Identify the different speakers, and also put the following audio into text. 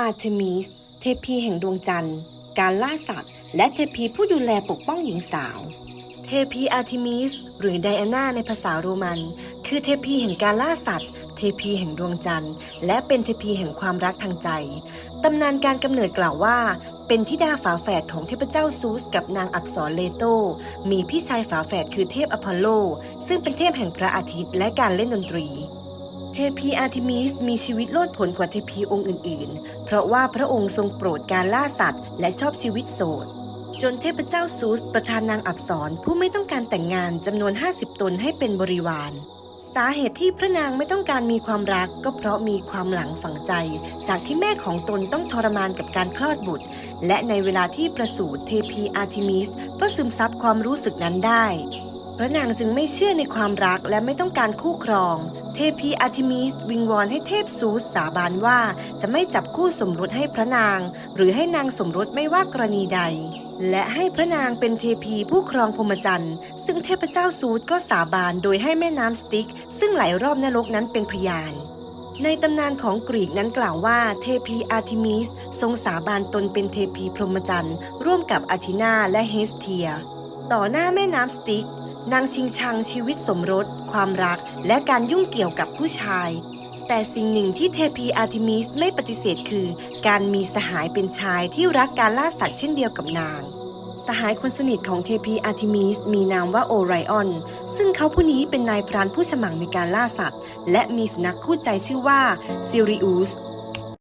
Speaker 1: อาร์เทมิส เทพีแห่งดวงจันทร์ การล่าสัตว์ และเทพีผู้ดูแลปกป้องหญิงสาว เทพีอาร์เทมิส หรือไดอาน่าในภาษาโรมัน คือเทพีแห่งการล่าสัตว์ เทพีแห่งดวงจันทร์ และเป็นเทพีแห่งความรักทางใจ ตำนานการกำเนิดกล่าวว่า เป็นธิดาฝาแฝดของเทพเจ้าซูส กับนางอักษรเลโต มีพี่ชายฝาแฝดคือเทพอพอลโล ซึ่งเป็นเทพแห่งพระอาทิตย์และการเล่นดนตรี พีอาร์เทมิสมีชีวิตโลดผลกว่าเทพีองค์อื่น ๆ เพราะว่าพระองค์ทรงโปรดการล่าสัตว์ และชอบชีวิตโสด จนเทพเจ้าซูสประทานนางอับสรผู้ไม่ต้องการแต่งงานจำนวน 50 ตนให้เป็นบริวารสาเหตุที่พระนางไม่ต้องการมีความรักก็เพราะมีความหลังฝังใจ จากที่แม่ของตนต้องทรมานกับการคลอดบุตร และในเวลาที่ประสูติเทพีอาร์เทมิสก็ซึมซับความรู้สึกนั้นได้ พระนางจึงไม่เชื่อในความรักและไม่ต้องการคู่ครอง ทพีอาร์เทมิสวิงวอนให้เทพซูสสาบานว่าจะไม่จับคู่สมรสให้พระนาง หรือให้นางสมรสไม่ว่ากรณีใด และให้พระนางเป็นเทพีผู้ครองพรหมจรรย์ซึ่งเทพเจ้าซูสก็สาบานโดยให้แม่น้ำสติก ซึ่งไหลรอบนรกนั้นเป็นพยานในตำนานของกรีกนั้นกล่าวว่าเทพีอาร์เทมิสทรงสาบานตนเป็นเทพีพรหมจรรย์ร่วมกับอาทินาและเฮสเทีย ต่อหน้าแม่น้ำสติก นางชิงชังชีวิตสมรส ความรัก และการยุ่งเกี่ยวกับผู้ชาย แต่สิ่งหนึ่งที่เทพีอาร์เทมิสไม่ปฏิเสธคือ การมีสหายเป็นชายที่รักการล่าสัตว์เช่นเดียวกับนาง สหายคนสนิทของเทพีอาร์เทมิสมีนามว่าโอไรออน ซึ่งเขาผู้นี้เป็นนายพรานผู้ฉมังในการล่าสัตว์ และมีสุนัขคู่ใจชื่อว่าซิริอุส